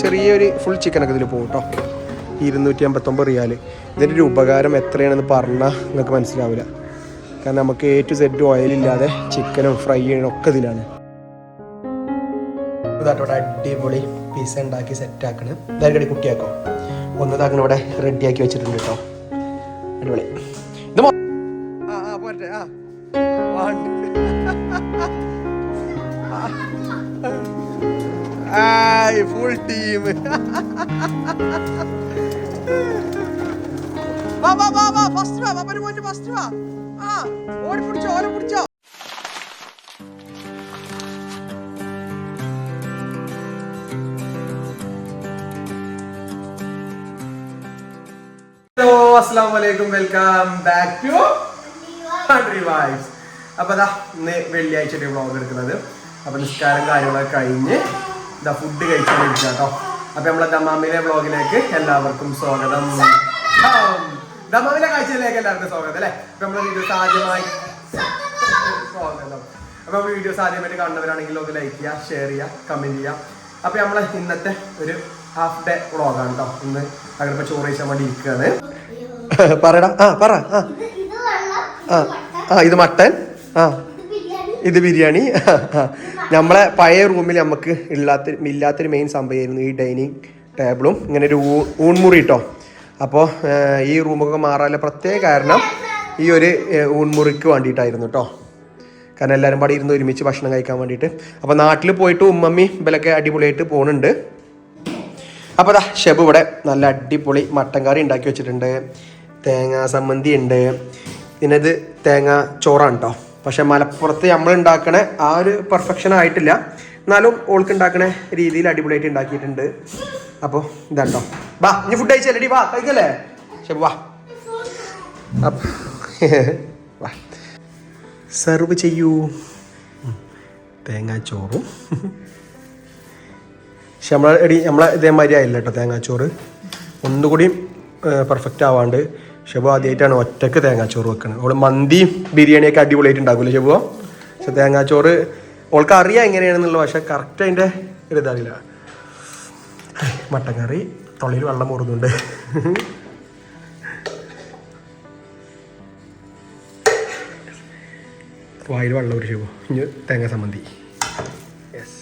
ചെറിയൊരു ഫുൾ ചിക്കനൊക്കെ ഇതിൽ പോകും കേട്ടോ ഇരുന്നൂറ്റി അമ്പത്തൊമ്പത് റിയാൽ ഇതിന്റെ ഒരു ഉപകാരം എത്രയാണെന്ന് പറഞ്ഞാൽ നിങ്ങൾക്ക് മനസ്സിലാവില്ല. കാരണം നമുക്ക് എ ടു സെഡ് ഓയിലില്ലാതെ ചിക്കനും ഫ്രൈ ചെയ്യണം ഒക്കെ ഇതിലാണ്. ഇതാട്ടോടെ അടിപൊളി പിസ ഉണ്ടാക്കി സെറ്റ് ആക്കണ്. ഇതായിരിക്കും കുട്ടിയാക്കോ? ഒന്നതാക്കണ ഇവിടെ റെഡിയാക്കി വെച്ചിട്ടുണ്ട് കേട്ടോ അടിപൊളി. ആ ആ പോരട്ടെ ആ. ആയ് ഫുൾ ടീം വാ വാ വാ വാ ഫസ്റ്റ് വാ പപ്പന് പോയിട്ട് ഫസ്റ്റ് വാ. ആ ഓടി പിടിച്ചോ ഓടി പിടിച്ചോ. ഹലോ അസ്സാം വലൈക്കും welcome back to country vibes അപ്പൊ അതാ ഇന്ന് വെള്ളിയാഴ്ച വ്ളോഗ് എടുക്കുന്നത്. അപ്പൊ നിസ്കാരം കാര്യങ്ങളൊക്കെ കഴിഞ്ഞ് ഇതാ ഫുഡ് കഴിച്ചുകൊണ്ടിരിക്കുക കേട്ടോ. അപ്പൊ നമ്മളെ ദമാമിലെ വ്ളോഗിലേക്ക് എല്ലാവർക്കും സ്വാഗതം. ദമാമിലെ കാഴ്ചയിലേക്ക് എല്ലാവർക്കും സ്വാഗതം അല്ലേ? അപ്പൊ നമ്മളെ വീഡിയോസ് ആദ്യമായി സ്വാഗതം. അപ്പൊ നമ്മൾ വീഡിയോസ് ആദ്യമായിട്ട് കാണുന്നവരാണെങ്കിൽ ഒന്ന് ലൈക്ക് ചെയ്യുക ഷെയർ ചെയ്യുക കമന്റ് ചെയ്യുക. അപ്പൊ നമ്മളെ ഇന്നത്തെ ഒരു ഹാഫ് ഡേ വ്ളോഗാണ് കേട്ടോ. ഇന്ന് അങ്ങനെ ചോറ് കഴിച്ചാൽ വേണ്ടി ഇരിക്കുകയാണ്. പറയടാ. ആ പറ. ആ. ഇത് വെള്ളം ആ ആ ഇത് മട്ടൻ. ആ. ഇത് ബിരിയാണി. നമ്മളെ പഴയ റൂമിൽ നമുക്ക് ഇല്ലാത്ത ഇല്ലാത്തൊരു മെയിൻ സംഭവമായിരുന്നു ഈ ഡൈനിങ് ടേബിളും ഇങ്ങനെ ഒരു ഊൺമുറി കേട്ടോ അപ്പോൾ ഈ റൂമൊക്കെ മാറാനുള്ള പ്രത്യേക കാരണം ഈ ഒരു ഊൺമുറിക്ക് വേണ്ടിയിട്ടായിരുന്നു കേട്ടോ കാരണം എല്ലാവരും പാടി ഇരുന്ന് ഒരുമിച്ച് ഭക്ഷണം കഴിക്കാൻ വേണ്ടിയിട്ട്. അപ്പോൾ നാട്ടിൽ പോയിട്ട് ഉമ്മമ്മി ഇവലൊക്കെ അടിപൊളിയായിട്ട് പോകുന്നുണ്ട് അപ്പോൾ അതാ ഷെബ് ഇവിടെ നല്ല അടിപൊളി മട്ടൻ കറി ഉണ്ടാക്കി വെച്ചിട്ടുണ്ട്. തേങ്ങാ സമ്മന്തി ഉണ്ട് പിന്നെ ഇത് തേങ്ങ ചോറാണ് കേട്ടോ പക്ഷെ മലപ്പുറത്ത് നമ്മൾ ഉണ്ടാക്കണ ആ ഒരു പെർഫെക്ഷൻ ആയിട്ടില്ല. എന്നാലും ഓൾക്ക് ഉണ്ടാക്കണ രീതിയിൽ അടിപൊളിയായിട്ട് ഉണ്ടാക്കിയിട്ടുണ്ട്. അപ്പോൾ ഇതാട്ടോ. വാ ഇനി ഫുഡ് കഴിച്ചല്ലേ? വാ കഴിക്കല്ലേ? ഷെബ് വാ. വാ. സെർവ് ചെയ്യൂ. തേങ്ങാച്ചോറും. പക്ഷെ നമ്മളെ എടി നമ്മളെ ഇതേമാതിരി ആയില്ല കേട്ടോ തേങ്ങാച്ചോറ്. ഒന്നുകൂടി പെർഫെക്റ്റ് ആവാണ്ട്. ഷെബു ആദ്യമായിട്ടാണ് ഒറ്റയ്ക്ക് തേങ്ങാച്ചോറ് വെക്കുന്നത് അവൾ മന്തിയും ബിരിയാണിയൊക്കെ അടിപൊളിയായിട്ട് ഉണ്ടാക്കൂലേ ഷെബു? പക്ഷെ തേങ്ങാച്ചോറ് ഓൾക്ക് അറിയാം എങ്ങനെയാണെന്നുള്ളത് പക്ഷെ കറക്റ്റ് അതിന്റെ ഒരു ഇതറിയില്ല. മട്ടൻ കറി തൊള്ളിയിൽ വെള്ളം മൂറുന്നുണ്ട് വായിൽ വെള്ളം ഒരു ഷെബു. ഇനി തേങ്ങ സംബന്ധി. യെസ്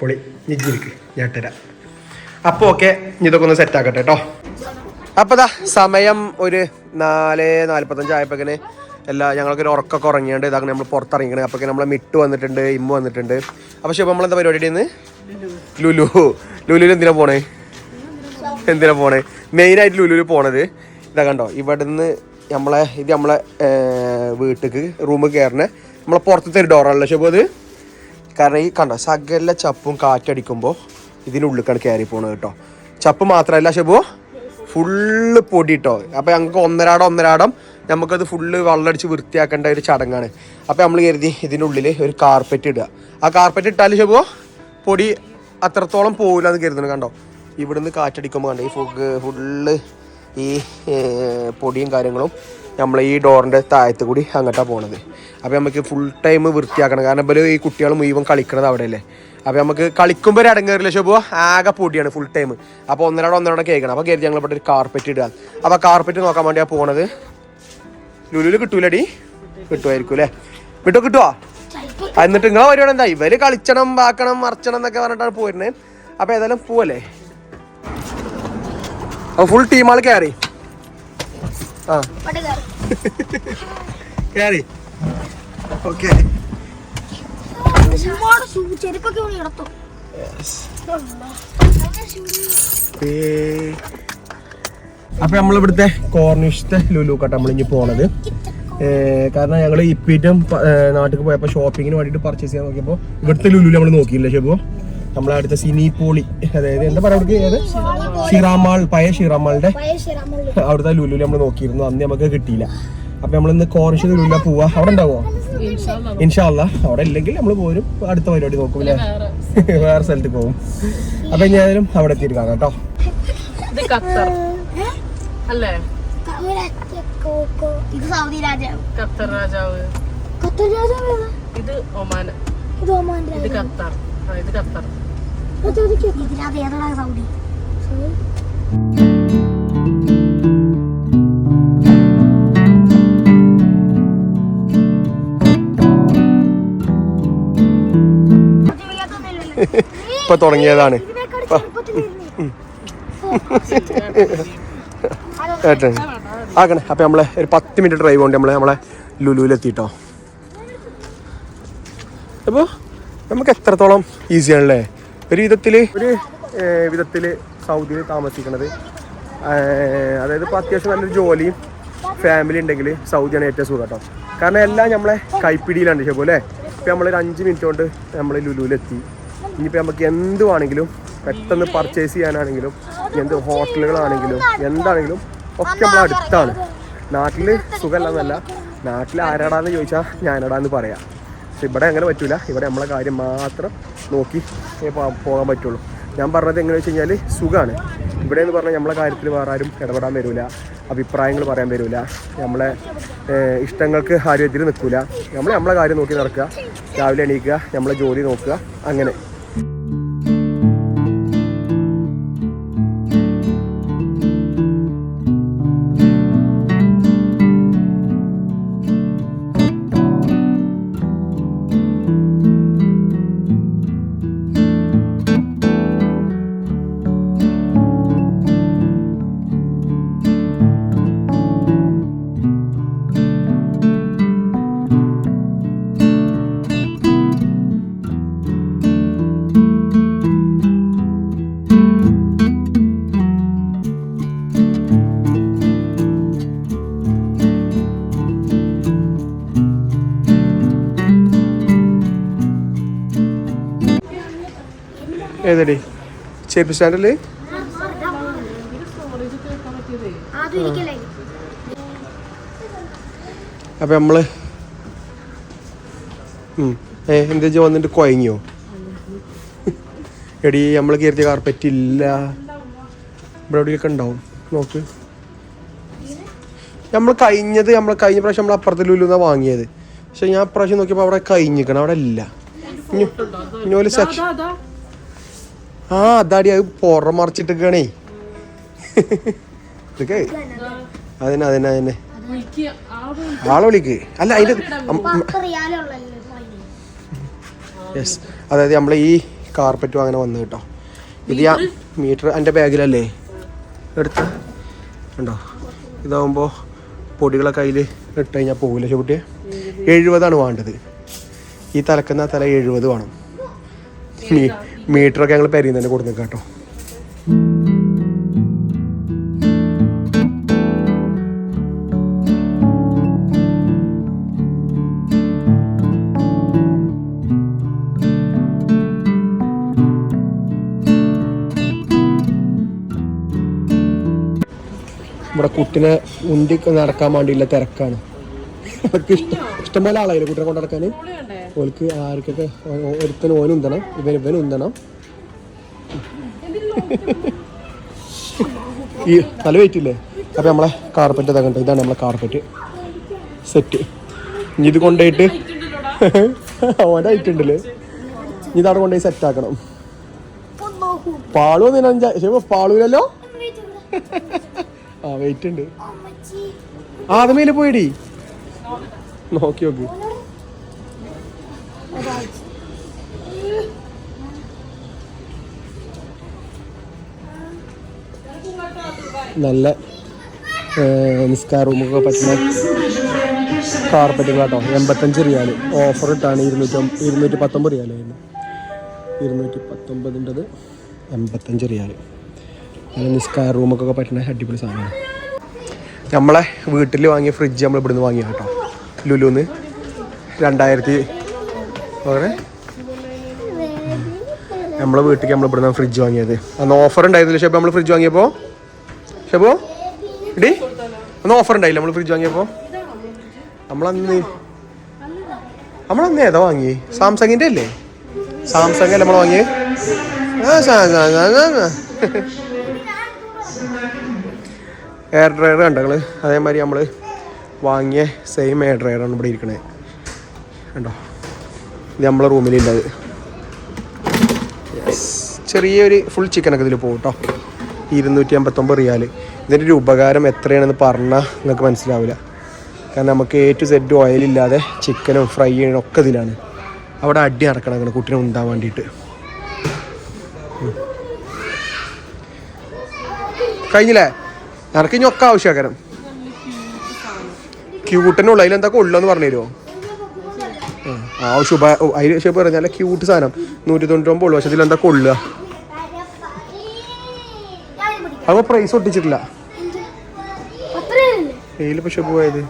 പൊളി. നിജിരിക്ക് ഞാൻ തരാം അപ്പോൾ ഓക്കെ ഇതൊക്കെ ഒന്ന് സെറ്റ് ആക്കട്ടെ കേട്ടോ അപ്പോൾ സമയം ഒരു നാല് ആയപ്പോഴേക്കിന് എല്ലാ ഞങ്ങൾക്ക് ഒരു ഉറക്കൊക്കെ ഉറങ്ങിയാണ്ട് ഇതാക്കി നമ്മൾ പുറത്തിറങ്ങിക്കണേ. അപ്പോൾ നമ്മളെ മിട്ട് വന്നിട്ടുണ്ട് ഇമ്മ വന്നിട്ടുണ്ട്. അപ്പോൾ ശിവ നമ്മളെന്താ പരിപാടി ഇന്ന് ലുലു. ലുലുവിൽ എന്തിനാ പോണേ? എന്തിനാ പോണേ? മെയിൻ ആയിട്ട് ലുലുവിൽ പോണത്. ഇതാ കണ്ടോ ഇവിടുന്ന് നമ്മളെ ഇത് നമ്മളെ വീട്ടിക്ക് റൂമിൽ കയറണ നമ്മളെ പുറത്തത്തെ ഒരു ഡോറാണല്ലോ ശിവ അത്. കാരണം ഈ കണ്ടോ സകല ചപ്പും കാറ്റടിക്കുമ്പോൾ ഇതിനുള്ളിലേക്കാണ് കയറി പോണത് കേട്ടോ ചപ്പ് മാത്രമല്ല ഷെബു. ഫുള്ള് പൊടി കേട്ടോ അപ്പോൾ ഞങ്ങൾക്ക് ഒന്നരാടം ഒന്നരാടം നമുക്കത് ഫുള്ള് വെള്ളമടിച്ച് വൃത്തിയാക്കേണ്ട ഒരു ചടങ്ങാണ്. അപ്പോൾ നമ്മൾ കരുതി ഇതിനുള്ളിൽ ഒരു കാർപ്പറ്റ് ഇടുക. ആ കാർപ്പറ്റ് ഇട്ടാൽ ഷെബു പൊടി അത്രത്തോളം പോകില്ല എന്ന് കരുതുന്നു കണ്ടോ? ഇവിടുന്ന് കാറ്റടിക്കുമ്പോൾ കണ്ടോ ഈ ഫുഗ് ഫുള്ള് ഈ പൊടിയും കാര്യങ്ങളും നമ്മൾ ഈ ഡോറിന്റെ താഴത്ത് കൂടി അങ്ങോട്ടാണ് പോണത്. അപ്പോൾ നമുക്ക് ഫുൾ ടൈം വൃത്തിയാക്കണം. കാരണം ഇപ്പോൾ ഈ കുട്ടികൾ മുഴുവൻ കളിക്കണത് അവിടെയല്ലേ? അപ്പോൾ നമുക്ക് കളിക്കുമ്പോൾ ഒരു അടങ്ങേറില്ല ശോഭ ആകെ പൊടിയാണ് ഫുൾ ടൈം അപ്പോൾ ഒന്നരോട് ഒന്നരോടെ കേൾക്കണം. അപ്പോൾ കരുതി ഞങ്ങൾ ഇവിടെ ഒരു കാർപ്പറ്റ് ഇടുക. അപ്പോൾ കാർപ്പറ്റ് നോക്കാൻ വേണ്ടിയാണ് പോണത്. ലുലുവിൽ കിട്ടൂലടി. കിട്ടുമായിരിക്കും അല്ലേ വിട്ടോ കിട്ടുവോ? എന്നിട്ട് നിങ്ങളെ പരിപാടി എന്താ? ഇവർ കളിച്ചണം വാക്കണം മറച്ചണം എന്നൊക്കെ പറഞ്ഞിട്ടാണ് പോയിരുന്നത് അപ്പോൾ ഏതായാലും പോവല്ലേ? അപ്പോൾ ഫുൾ ടീമാൾ കയറി ആ. കയറി ഓക്കെ ചെരുപ്പൊക്കെ അപ്പൊ നമ്മളിവിടുത്തെ കോർണിഷത്തെ ലുലു കട്ട നമ്മളിഞ്ഞ് പോണത് കാരണം ഞങ്ങൾ ഇപ്പീറ്റും നാട്ടിൽ പോയപ്പോൾ ഷോപ്പിങ്ങിന് വേണ്ടിട്ട് പർച്ചേസ് ചെയ്യാൻ നോക്കിയപ്പോൾ ഇവിടുത്തെ ലുലു നമ്മൾ നോക്കിയില്ല ഷെബു? നമ്മളെ അടുത്ത സിനി പോളി അതായത് എന്താ പറയുക അവിടേക്ക് ഏത്? ഷിറാമാൾ. പഴയ ഷിറാമാളിന്റെ അവിടുത്തെ ലുലു നമ്മൾ നോക്കിയിരുന്നു. അന്ന് നമുക്ക് കിട്ടിയില്ല. അപ്പൊ നമ്മൾ ഇന്ന് ലുല പോവാ. അവിടെ ഉണ്ടാവോ? ഇൻഷാല്ല അവിടെ ഇല്ലെങ്കിൽ നമ്മൾ പോരും. അടുത്ത പരിപാടി നോക്കും അല്ലേ? വേറെ സ്ഥലത്ത് പോകും അപ്പൊ ഞാനും അവിടെ എത്തിയിട്ട് കാണാം കേട്ടോ. ഇത് ഖത്തർ. അല്ലേ? ഇത് സൗദി രാജാവ്. ഖത്തർ രാജാവ് ഖത്തർ രാജാവ് ഇത് ഒമാൻ. ഇത് ഒമാൻ ഇത് ഖത്തർ. ആ, ഇത് ഖത്തർ. സൗദി. ഇപ്പൊ തുടങ്ങിയതാണ്. ഏട്ടൻ. ആക്കണേ. അപ്പൊ നമ്മളെ ഒരു പത്ത് മിനിറ്റ് ഡ്രൈവ് കൊണ്ട് നമ്മളെ നമ്മളെ ലുലുവിലെത്തിട്ടോ. അപ്പോൾ നമുക്ക് എത്രത്തോളം ഈസി ആണല്ലേ? ഒരു വിധത്തിൽ ഒരു വിധത്തിൽ സൗദിയിൽ താമസിക്കണത്. അതായത് ഇപ്പോൾ അത്യാവശ്യം നല്ലൊരു ജോലിയും ഫാമിലി ഉണ്ടെങ്കിൽ സൗദിയാണ് ഏറ്റവും സുഖം കേട്ടോ. കാരണം എല്ലാം നമ്മളെ കൈപ്പിടിയിലാണ് ശരിക്കും അല്ലേ? ഇപ്പം നമ്മളൊരു അഞ്ച് മിനിറ്റ് കൊണ്ട് നമ്മൾ ലുലുവിലെത്തി. ഇനിയിപ്പോൾ നമുക്ക് എന്ത് വേണമെങ്കിലും പെട്ടെന്ന് പർച്ചേസ് ചെയ്യാനാണെങ്കിലും എന്ത് ഹോട്ടലുകളാണെങ്കിലും എന്താണെങ്കിലും ഒക്കെ നമ്മൾ അടുത്താണ്. നാട്ടിൽ സുഖമല്ലെന്നല്ല. നാട്ടിൽ ആരാടാന്ന് ചോദിച്ചാൽ ഞാനടാന്ന് പറയാം. പക്ഷെ ഇവിടെ അങ്ങനെ പറ്റൂല. ഇവിടെ നമ്മളെ കാര്യം മാത്രം നോക്കി പോകാൻ പറ്റുള്ളൂ. ഞാൻ പറഞ്ഞത് എങ്ങനെ വെച്ച് കഴിഞ്ഞാൽ സുഖമാണ് ഇവിടെ എന്ന് പറഞ്ഞാൽ നമ്മളെ കാര്യത്തിൽ വേറെ ആരും ഇടപെടാൻ വരില്ല അഭിപ്രായങ്ങൾ പറയാൻ വരില്ല നമ്മളെ ഇഷ്ടങ്ങൾക്ക് ആരും എതിര് നിൽക്കില്ല നമ്മൾ നമ്മളെ കാര്യം നോക്കി നടക്കുക. രാവിലെ എണീക്കുക. നമ്മളെ ജോലി നോക്കുക. അങ്ങനെ. ഏതടി? ചെരുപ്പ് സ്റ്റാൻഡല്ലേ? അപ്പൊ നമ്മൾ ഏ എന്താ വന്നിട്ട് കുഴങ്ങിയോ എടി നമ്മൾ കയറ്റിയ കാർപ്പറ്റ് ഇല്ല. ഇവിടെ എവിടെയൊക്കെ ഉണ്ടാവും? നോക്ക്. നമ്മൾ കഴിഞ്ഞത് നമ്മൾ കഴിഞ്ഞ പ്രാവശ്യം നമ്മൾ അപ്പുറത്തെ ലുലുന്നാ വാങ്ങിയത്. പക്ഷെ ഞാൻ പ്രാവശ്യം നോക്കിയപ്പോൾ അവിടെ കഴിഞ്ഞിക്കണം അവിടെ ഇല്ല. ഇനി ഇനി ഒരു സെക്ഷൻ ആ അതാടി അത് പുറം മറിച്ചിട്ടേക്കണേ ഇതൊക്കെ അതിനെ അതിനെ അതിനെ. ആൾ വിളിക്ക്. അല്ല അതിന്റെ യെസ് അതായത് നമ്മൾ ഈ കാർപ്പറ്റും അങ്ങനെ വന്നു കേട്ടോ. ഇത് ഞാൻ മീറ്റർ എന്റെ ബാഗിലല്ലേ? എടുത്ത്. ഉണ്ടോ ഇതാവുമ്പോൾ പൊടികളൊക്കെ കയ്യിൽ ഇട്ട് കഴിഞ്ഞാൽ പോകില്ല ചുട്ടിയെ എഴുപതാണ് വേണ്ടത്. ഈ തലക്കുന്ന തല എഴുപത് വേണം. മീറ്ററൊക്കെ ഞങ്ങൾ പെരിയിൽ തന്നെ കൊടുത്തു കേട്ടോ. ഇവിടെ കുട്ടിനെ ഉന്തി നടക്കാൻ വേണ്ടിയുള്ള തിരക്കാണ്. ഇഷ്ടം ഇഷ്ടംപോലെ ആളായില്ലേ കുട്ടിനെ കൊണ്ടു നടക്കാൻ ഓൽക്ക് ആർക്കൊക്കെ ഒരുത്തന് ഓൻ ഉന്തണം ഇവൻ ഇവൻ ഉന്തണം. ഈ തല വെയിറ്റില്ലേ അപ്പം നമ്മളെ കാർപ്പറ്റ് ഇതാ കണ്ടോ? ഇതാണ് നമ്മളെ കാർപ്പറ്റ് സെറ്റ് ഇനി ഇത് കൊണ്ടുപോയിട്ട് ഓന്റെ ഹൈറ്റ് ഉണ്ടല്ലേ? ഇനി ഇതവിടെ കൊണ്ടുപോയി സെറ്റ് ആക്കണം. പാളു വന്നില്ല ശരി പാളൂലല്ലോ? ആ വെയിറ്റ് ഉണ്ട്. ആ അത് മേലെ പോയിടി. നോക്കി നോക്ക്. നല്ല നിസ്കാർ റൂമൊക്കെ പറ്റുന്ന കാർപ്പറ്റുകൾ കേട്ടോ എൺപത്തഞ്ച് റിയാൽ ഓഫർ ഇട്ടാണ് ഇരുന്നൂറ്റി ഇരുന്നൂറ്റി പത്തൊമ്പത് റിയാലായിരുന്നു ഇരുന്നൂറ്റി പത്തൊമ്പതിന്റെത് എൺപത്തഞ്ച് റിയാൽ നല്ല നിസ്കാര റൂമൊക്കെ പറ്റുന്ന അടിപൊളി സാധനമാണ്. നമ്മളെ വീട്ടിൽ വാങ്ങിയ ഫ്രിഡ്ജ് നമ്മൾ ഇവിടുന്ന് വാങ്ങിയ കേട്ടോ. ലുലുന്ന്. രണ്ടായിരത്തി അങ്ങനെ നമ്മളെ വീട്ടിലേക്ക് നമ്മൾ ഇവിടുന്ന് ഫ്രിഡ്ജ് വാങ്ങിയത്. അന്ന് ഓഫർ ഉണ്ടായിരുന്നില്ല പക്ഷേ നമ്മൾ ഫ്രിഡ്ജ് വാങ്ങിയപ്പോൾ ഷെബോ? ഇടി ഒന്നും ഓഫർ ഉണ്ടായില്ല. നമ്മൾ ഫ്രിഡ്ജ് വാങ്ങിയപ്പോൾ നമ്മളന്ന് നമ്മളന്ന് ഏതാ വാങ്ങി സാംസങ്ങിന്റെ അല്ലേ? സാംസങ് അല്ലേ നമ്മൾ വാങ്ങിയത്. എയർ ഡ്രയർ കണ്ടങ്ങൾ അതേമാതിരി നമ്മൾ വാങ്ങിയ സെയിം എയർ ഡ്രയറാണ് ഇവിടെ ഇരിക്കണേ. കണ്ടോ? ഇത് നമ്മളെ റൂമിലുള്ളത് ചെറിയൊരു ഫുൾ ചിക്കനൊക്കെ ഇതിൽ പോകും കേട്ടോ ഇരുന്നൂറ്റി അമ്പത്തൊമ്പത് റിയാൽ ഇതിന്റെ ഒരു ഉപകാരം എത്രയാണെന്ന് പറഞ്ഞാൽ നിങ്ങൾക്ക് മനസ്സിലാവില്ല. കാരണം നമുക്ക് എ ടു സെഡ് ഓയിലില്ലാതെ ചിക്കനും ഫ്രൈ ചെയ്യണം ഒക്കെ ഇതിലാണ്. അവിടെ അടി നടക്കണം അങ്ങനെ കുട്ടീനെ ഉണ്ടാവാൻ വേണ്ടിയിട്ട്. കഴിഞ്ഞില്ലേ? നിനക്ക് ഇനി ഒക്കെ ആവശ്യമാക്കാരം ക്യൂട്ടനുള്ളൂ അതിലെന്താ കൊള്ളുമെന്ന് പറഞ്ഞു തരുമോ ആ ശുഭ ശുഭ പറഞ്ഞാൽ ക്യൂട്ട് സാധനം. നൂറ്റി തൊണ്ണൂറ്റൊമ്പത് ഉള്ളു. പക്ഷെ എന്തൊക്കെ കൊള്ളുക അപ്പോൾ പ്രൈസ് ഒട്ടിച്ചിട്ടില്ല. പക്ഷെ പോയത്?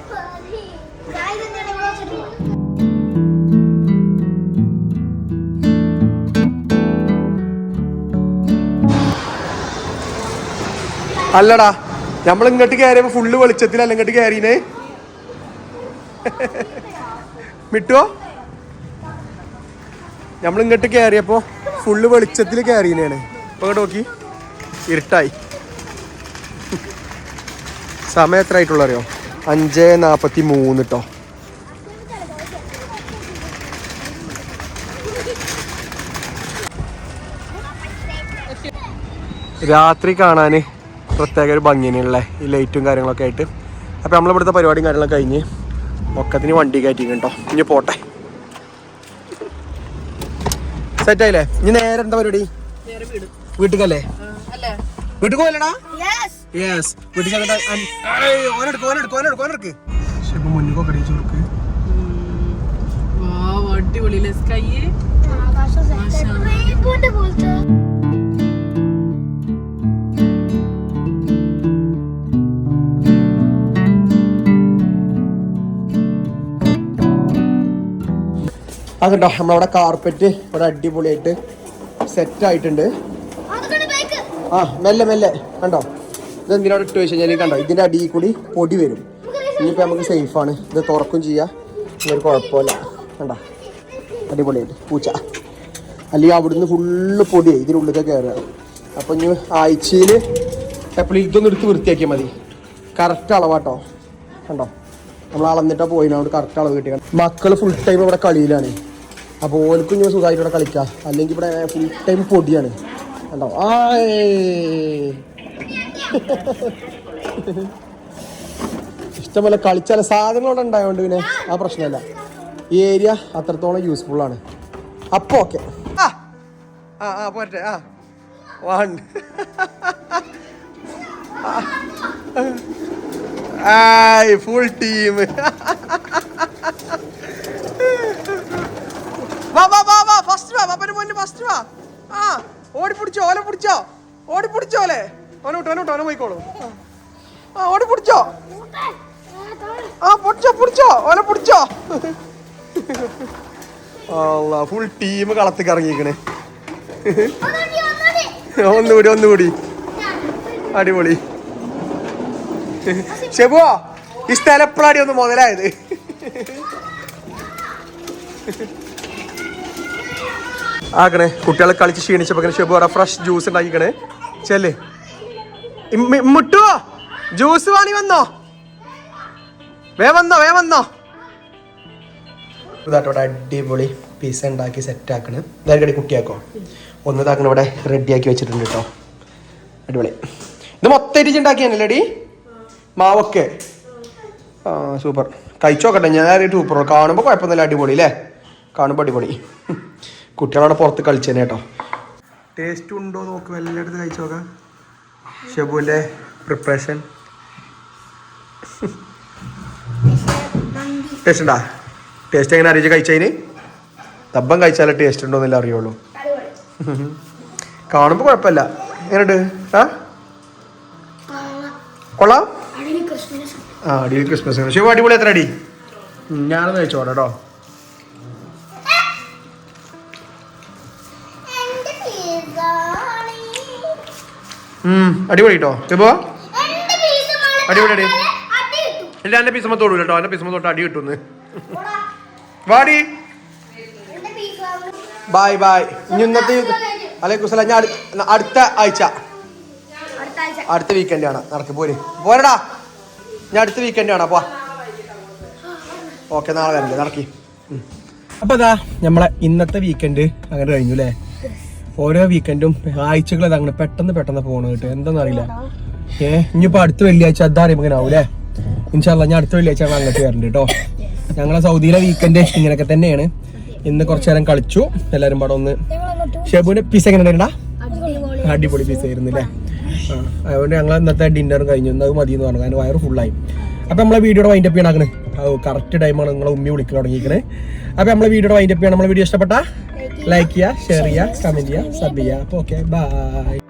അല്ലടാ നമ്മൾ ഇങ്ങോട്ട് കയറിയപ്പോ ഫുള്ള് വെളിച്ചത്തിലല്ല ഇങ്ങോട്ട് കയറീനെ മിട്ടോ നമ്മൾ ഇങ്ങോട്ട് കയറിയപ്പോ ഫുള്ള് വെളിച്ചത്തിൽ കയറീനാണ് ഇപ്പൊ നോക്കി. ഇരുട്ടായി. സമയം എത്ര ആയിട്ടുള്ള അറിയോ? അഞ്ച് നാൽപ്പത്തി മൂന്ന് കേട്ടോ രാത്രി കാണാൻ പ്രത്യേക ഒരു ഭംഗിയുള്ള ഈ ലൈറ്റും കാര്യങ്ങളൊക്കെ ആയിട്ട്. അപ്പോൾ നമ്മളിവിടുത്തെ പരിപാടിയും കാര്യങ്ങളൊക്കെ കഴിഞ്ഞ് ഒക്കത്തിന് വണ്ടി കയറ്റി കേട്ടോ ഇനി പോട്ടെ. സെറ്റായില്ലേ ഇനി നേരെ എന്താ പരിപാടി? നേരെ വീട്. വീട്ടിക്കല്ലേ? അല്ലേ? Yes. വീട്ടിൽ പോലടാ യെസ് വീട്ടിൽ ഓനെടുക്ക് ഓനെടുക്ക് ഓനെടുക്ക് ഓനെടുക്ക് ശരി മുന്നിക്കൊക്കെ അടിച്ചു കൊടുക്ക് വാ അടിപൊളിയില്ലേ സ്കൈ നമ്മളവിടെ കാർപ്പറ്റ് ഇവിടെ അടിപൊളിയായിട്ട് സെറ്റ് ആയിട്ടുണ്ട്. ആ മെല്ലെ മെല്ലെ. കണ്ടോ? ഇത് എന്തിനോട് ഇട്ട് വെച്ച് കഴിഞ്ഞാൽ കണ്ടോ? ഇതിന്റെ അടിയിൽ കൂടി പൊടി വരും. ഇനിയിപ്പോൾ നമുക്ക് സേഫാണ് ഇത് തുറക്കും ചെയ്യാം. ഇതൊരു കുഴപ്പമില്ല. കണ്ടോ? അടിപൊളിയായിട്ട്. പൂച്ച. അല്ലെങ്കിൽ അവിടുന്ന് ഫുള്ള് പൊടിയായി. ഇതിനുള്ളിലേക്ക് കയറുക. അപ്പോൾ ഇനി ആഴ്ചയിൽ എപ്പോഴും ഇതൊന്നും എടുത്ത് വൃത്തിയാക്കിയാൽ മതി. കറക്റ്റ് അളവാട്ടോ. കണ്ടോ? നമ്മൾ അളന്നിട്ടാ പോയിന്. അവിടെ കറക്റ്റ് അളവ് കിട്ടിയ മക്കൾ ഫുൾ ടൈം ഇവിടെ കളിയിലാണ്. അപ്പോൾ ഓൽക്കും ഇനി സുഖമായിട്ട് ഇവിടെ കളിക്കാം. അല്ലെങ്കിൽ ഇവിടെ ഫുൾ ടൈം പൊടിയാണ്. കണ്ടോ? ആ ഇഷ്ടംപോലെ കളിച്ചാല സാധനങ്ങൾ ഇവിടെ ഉണ്ടായതുകൊണ്ട് പിന്നെ ആ പ്രശ്നമല്ല. ഈ ഏരിയ അത്രത്തോളം യൂസ്ഫുൾ ആണ്. അപ്പൊ ഓക്കെ ആ ആ പോരട്ടെ ആ. വൺ ആയ് ഫുൾ ടീം വാ വാ വാ വാ ഫസ്റ്റ് വാ പാപ്പന്റെ മുന്നേ ഫസ്റ്റ് വാ. ആ ഓടി പിടിച്ചോ ഓല പിടിച്ചോ? ഓടി പിടിച്ചോ ഓലെ? ഓനെ വിട്ടോ ഓനെ പോയിക്കോളൂ. ആ. ഓടി പിടിച്ചോ. ആ പിടിച്ചോ പിടിച്ചോ. ഓല പിടിച്ചോ. അല്ല ഫുൾ ടീം കളത്തേക്ക് ഇറങ്ങിക്കണേ ഒന്നുകൂടി, ഒന്നുകൂടി. അടിപൊളി. ഷെബുവോ ഈ സ്ഥലം എപ്പോഴാടി ഒന്ന് മുതലായത്. ആക്കണേ കുട്ടികളെ കളിച്ച് ക്ഷീണിച്ചപ്പോ ഷെബു പറ ഫ്രഷ് ജ്യൂസ് ഉണ്ടാക്കിക്കണേ. ചെല്ലേ. മുട്ടുവോ ജ്യൂസ് വാണി വന്നോ? വേ വന്നോ വേ വന്നോ? ഇതാട്ടോടെ അടിപൊളി പിസ ഉണ്ടാക്കി സെറ്റ് ആക്കണ്. ഇതായിരിക്കടി കുട്ടിയാക്കോ ഒന്ന് ഇതാക്കണ ഇവിടെ റെഡി ആക്കി വെച്ചിട്ടുണ്ട് കേട്ടോ അടിപൊളി. ഇത് മൊത്തം മൊത്തമായിട്ട് ഉണ്ടാക്കിയാണല്ലേടി മാവൊക്കെ. ആ സൂപ്പർ കഴിച്ചോക്കട്ടെ ഞാൻ സൂപ്പർ കാണുമ്പോൾ കുഴപ്പമൊന്നുമില്ല അടിപൊളി അല്ലേ കാണുമ്പോൾ അടിപൊളി. കുട്ടികളവിടെ പുറത്ത് കളിച്ചേനെ കേട്ടോ ടേസ്റ്റ് ഉണ്ടോ നോക്ക് എല്ലായിടത്ത് കഴിച്ചു നോക്കാം ഷെബുവിന്റെ പ്രിപ്പറേഷൻ ടേസ്റ്റ് ഉണ്ടാ? ടേസ്റ്റ് എങ്ങനെ അറിയിച്ച് കഴിച്ചതിന്? തബ്ബം കഴിച്ചാലേ ടേസ്റ്റ് ഉണ്ടോ എന്നല്ല അറിയുള്ളൂ. കാണുമ്പോൾ കുഴപ്പമില്ല. എങ്ങനെയുണ്ട്? ആ. കൊള്ളാം. ആ അടിയിൽ ക്രിസ്മസ് ശിവ അടിപൊളി എത്ര അടി? ഞാനൊന്ന് കഴിച്ചോട്ടെ കേട്ടോ. അടിപൊളി കേട്ടോ പിസ്സ അടിപൊളി അടി. ഇല്ല എന്റെ പിസമ തൊടൂ കേട്ടോ എന്റെ പിസമ തൊട്ട് അടി കിട്ടുന്നു പോടാ. വാടി. Bye bye. ഇനി ഇന്നത്തെ അല്ലെ കുസല ഞാൻ അടുത്ത ആഴ്ച. അടുത്ത ആഴ്ച. അടുത്ത വീക്കെൻഡ് ആണ്. നടക്ക് പോര്. പോരടാ. ഞാൻ അടുത്ത വീക്കെൻഡ് ആണ്. അപ്പൊ ഓക്കെ നാളെ വരണ്ടേ. നടക്കി. അപ്പൊ അതാ നമ്മളെ ഇന്നത്തെ വീക്കെൻഡ് അങ്ങനെ കഴിഞ്ഞു അല്ലേ ഓരോ വീക്കെൻഡും ആഴ്ചകൾ അങ്ങനെ പെട്ടെന്ന് പെട്ടെന്ന് പോകണം കേട്ടോ. എന്താണെന്ന് അറിയില്ല. ഏ ഇനിയിപ്പോ അടുത്ത വെള്ളിയാഴ്ച അതാ ആവൂലേ? ഇൻഷാല്ല ഞാൻ അടുത്ത വെള്ളിയാഴ്ച ഞങ്ങൾ അങ്ങോട്ട് വരണ്ട് കേട്ടോ. ഞങ്ങളെ സൗദിയിലെ വീക്കെൻഡ് ഇങ്ങനെയൊക്കെ തന്നെയാണ്. ഇന്ന് കുറച്ചു നേരം കളിച്ചു. എല്ലാരും പാടെ ഒന്ന് ഷെബുവിന്റെ പീസ് എങ്ങനെ ഉണ്ടാ അടിപൊളി പീസ് ആയിരുന്നു അല്ലേ അതുകൊണ്ട് ഞങ്ങൾ ഇന്നത്തെ ഡിന്നറും കഴിഞ്ഞു. ഇന്നത് മതി എന്ന് പറഞ്ഞു. കാരണം വയറ് ഫുള്ളായി അപ്പൊ നമ്മളെ വീഡിയോയുടെ വൈൻഡപ്പ് ചെയ്യണാക്കണ് കറക്റ്റ് ടൈമാണ് നിങ്ങളെ ഉമ്മി വിളിക്കാൻ തുടങ്ങിയിരിക്കണേ. അപ്പൊ നമ്മളെ വീഡിയോയുടെ വൈൻഡപ്പ് ചെയ്യണം നമ്മളെ വീഡിയോ ഇഷ്ടപ്പെട്ട? ലൈക്ക് ചെയ്യുക ഷെയർ ചെയ്യുക കമന്റ് ചെയ്യുക സബ് ചെയ്യുക അപ്പൊ ഓക്കെ ബൈ